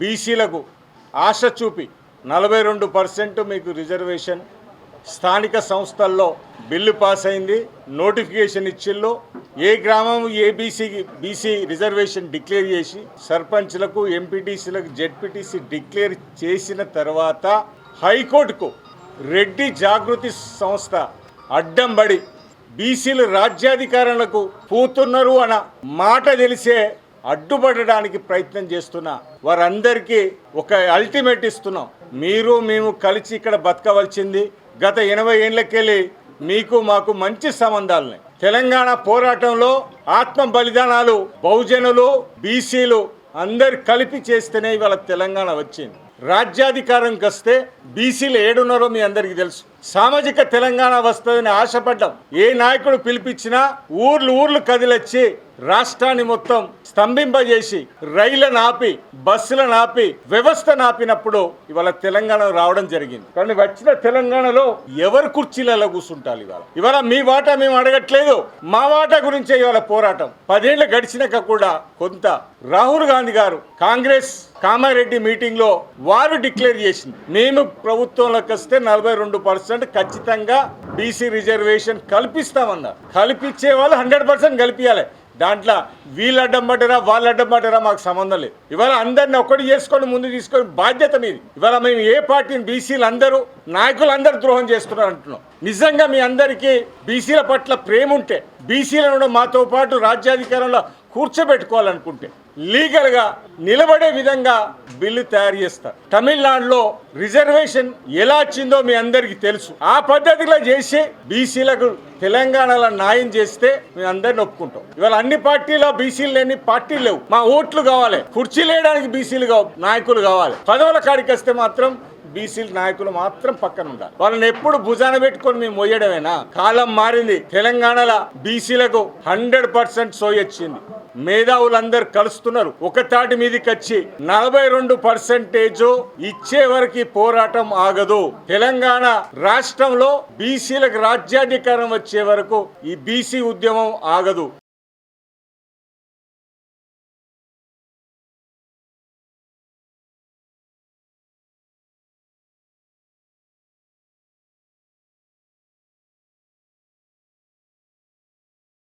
బీసీలకు ఆశ చూపి నలభై రెండు పర్సెంట్ మీకు రిజర్వేషన్. స్థానిక సంస్థల్లో బిల్లు పాస్ అయింది నోటిఫికేషన్ ఇచ్చిల్లో ఏ గ్రామం ఏబీసీకి బీసీ రిజర్వేషన్ డిక్లేర్ చేసి సర్పంచ్లకు ఎంపీటీసీలకు జెడ్పీటీసీ డిక్లేర్ చేసిన తర్వాత హైకోర్టుకు రెడ్డి జాగృతి సంస్థ అడ్డం పడి బీసీలు రాజ్యాధికారులకు పోతున్నారు అన్న మాట తెలిసే అడ్డుపడడానికి ప్రయత్నం చేస్తున్నా వారందరికీ ఒక అల్టిమేట్ ఇస్తున్నాం. మీరు మేము కలిసి ఇక్కడ బతకవలసింది గత ఎనభై ఏళ్ళకెళ్ళి మీకు మాకు మంచి సంబంధాలని తెలంగాణ పోరాటంలో ఆత్మ బలిదానాలు బహుజనులు బీసీలు అందరు కలిపి చేస్తేనే ఇవాళ తెలంగాణ వచ్చింది. రాజ్యాధికారంకి వస్తే బీసీలు ఏడున్నారో మీ అందరికీ తెలుసు. సామాజిక తెలంగాణ వస్తుందని ఆశపడ్డాం. ఏ నాయకుడు పిలిపించినా ఊర్లు ఊర్లు కదిలొచ్చి రాష్ట్రాన్ని మొత్తం స్తంభింపజేసి రైళ్ళను ఆపి బస్సులను ఆపి వ్యవస్థ నాపినప్పుడు ఇవాళ తెలంగాణ రావడం జరిగింది. కానీ వచ్చిన తెలంగాణలో ఎవరు కుర్చీలలో కూర్చుంటారు ఇవాళ? ఇవాళ మీ వాటా మేము అడగట్లేదు. మా వాటా గురించే ఇవాళ పోరాటం. పదేళ్ళు గడిచినాక కూడా కొంత రాహుల్ గాంధీ గారు కాంగ్రెస్ కామారెడ్డి మీటింగ్లో వారు డిక్లేర్ చేసింది. మేము ప్రభుత్వంలోకి వస్తే నలభై రెండు పర్సెంట్ ఖచ్చితంగా బీసీ రిజర్వేషన్ కల్పిస్తామన్నారు. కల్పించే వాళ్ళు హండ్రెడ్ పర్సెంట్ కల్పించాలి. దాంట్లో వీళ్ళు అడ్డం పడ్డరా వాళ్ళు అడ్డం పడ్డరా మాకు సంబంధం లేదు. ఇవాళ అందరిని ఒక్కటి చేసుకొని ముందు తీసుకొని బాధ్యత మీది. ఇవాళ మేము ఏ పార్టీని బీసీలు అందరూ నాయకులు అందరూ ద్రోహం చేస్తున్నారు అంటున్నాం. నిజంగా మీ అందరికీ బీసీల పట్ల ప్రేమ ఉంటే బీసీలను మాతో పాటు రాజ్యాధికారంలో కూర్చోబెట్టుకోవాలనుకుంటే లీగల్గా నిలబడే విధంగా బిల్లు తయారు చేస్తారు. తమిళనాడులో రిజర్వేషన్ ఎలా వచ్చిందో మీ అందరికీ తెలుసు. ఆ పద్ధతిలో చేసి బీసీలకు తెలంగాణలో న్యాయం చేస్తే మేము అందరిని ఒప్పుకుంటాం. ఇవాళ అన్ని పార్టీలో బీసీలు లేని పార్టీలు లేవు. మా ఓట్లు కావాలి. కుర్చీ లేయడానికి బీసీలు నాయకులు కావాలి. పదవుల కాడికి వస్తే మాత్రం బీసీల నాయకులు మాత్రం పక్కన ఉండాలి. వాళ్ళని ఎప్పుడు భుజాన పెట్టుకొని మేము మొయ్యడమేనా? కాలం మారింది. తెలంగాణలో బీసీలకు హండ్రెడ్ పర్సెంట్ సోయొచ్చింది మేధావులందరూ కలుస్తున్నారు. ఒక తాటి మీదకి వచ్చి నలభై రెండు పర్సెంటేజ్ ఇచ్చే వరకు పోరాటం ఆగదు. తెలంగాణ రాష్ట్రంలో బీసీలకు రాజ్యాధికారం వచ్చే వరకు ఈ బీసీ ఉద్యమం ఆగదు.